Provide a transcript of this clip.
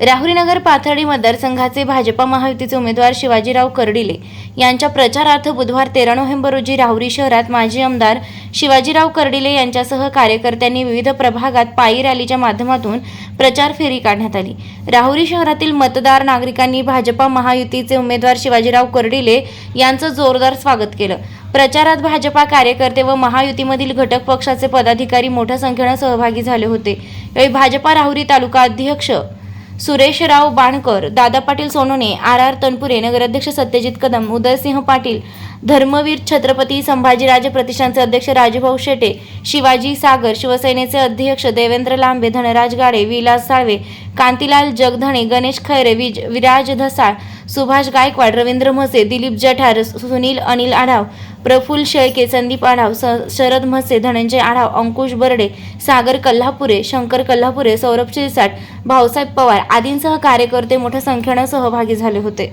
राहुरीनगर पाथर्डी मतदारसंघाचे भाजपा महायुतीचे उमेदवार शिवाजीराव कर्डिले यांच्या प्रचारार्थ बुधवार तेरा नोव्हेंबर रोजी राहुरी शहरात माजी आमदार शिवाजीराव कर्डिले यांच्यासह कार्यकर्त्यांनी विविध प्रभागात पायी रॅलीच्या माध्यमातून प्रचार फेरी काढण्यात आली. राहुरी शहरातील मतदार नागरिकांनी भाजपा महायुतीचे उमेदवार शिवाजीराव कर्डिले यांचं जोरदार स्वागत केलं. प्रचारात भाजपा कार्यकर्ते व महायुतीमधील घटक पक्षाचे पदाधिकारी मोठ्या संख्येनं सहभागी झाले होते. यावेळी भाजपा राहुरी तालुका अध्यक्ष सुरेशराव बाणकर दादा पाटील सोनोने आर आर तनपुरे नगराध्यक्ष सत्यजित कदम उदयसिंह पाटील धर्मवीर छत्रपती संभाजीराजे प्रतिष्ठानचे अध्यक्ष राजूभाऊ शेटे शिवाजी सागर शिवसेनेचे अध्यक्ष देवेंद्र लांबे धनराज गाडे विलास साळवे कांतीलाल जगधणे गणेश खैरे विज विराज धसाळ सुभाष गायकवाड रवींद्र म्हसे दिलीप जठार सुनील अनिल आढाव प्रफुल्ल शेळके संदीप आढाव स- शरद म्हसे धनंजय आढाव अंकुश बर्डे सागर कल्हापुरे शंकर कल्हापुरे सौरभ शिरसाट भाऊसाहेब पवार आदींसह कार्यकर्ते मोठ्या संख्येनं सहभागी झाले होते.